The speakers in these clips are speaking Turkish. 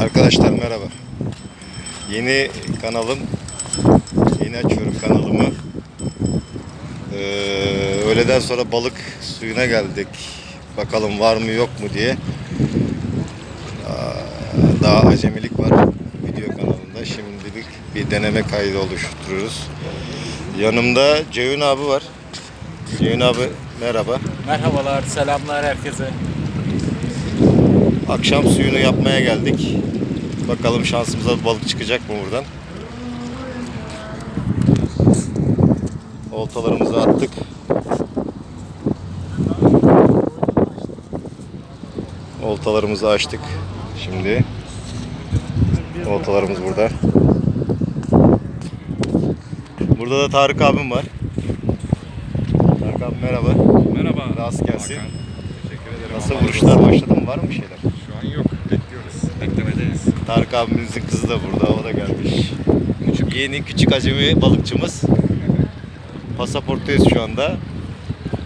Arkadaşlar merhaba. Yeni kanalım, yeni açıyorum kanalımı. Ee, öğleden sonra balık suyuna geldik. Bakalım var mı yok mu diye. Daha acemilik var video kanalında. Şimdilik bir deneme kaydı oluşturuyoruz. Yanımda Ceyhun abi var. Ceyhun abi merhaba. Merhabalar, selamlar herkese. Akşam suyunu yapmaya geldik. Bakalım şansımıza bir balık çıkacak mı buradan. Oltalarımızı attık. Oltalarımızı açtık. Şimdi oltalarımız burada. Burada da Tarık abim var. Tarık abi merhaba. Merhaba. Rast gelsin. Hakan. Teşekkür ederim. Nasıl vuruşlar başladı mı? Var mı şeyler? razı olsun. Şu an yok. Bekliyoruz. Beklemedeyiz. Tarık abimizin kızı da burada, o da gelmiş. Küçük, yeni küçük acemi balıkçımız. Pasaporttayız şu anda.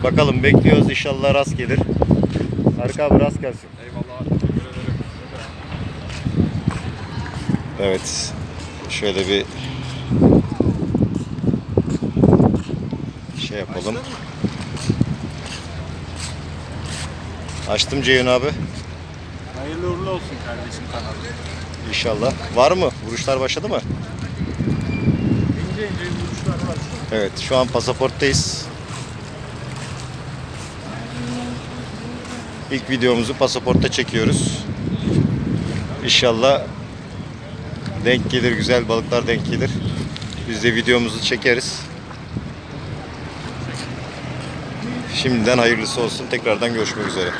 Bakalım bekliyoruz inşallah rast gelir. Tarık abi rast gelsin. Eyvallah. Evet. Şöyle bir şey yapalım. Açtım Ceyhun abi. Hayırlı uğurlu olsun kardeşim kanalı. İnşallah. Var mı? Vuruşlar başladı mı? İnce ince vuruşlar var. Evet, şu an pasaporttayız. İlk videomuzu pasaportta çekiyoruz. İnşallah denk gelir, güzel balıklar denk gelir. Biz de videomuzu çekeriz. Şimdiden hayırlısı olsun. Tekrardan görüşmek üzere.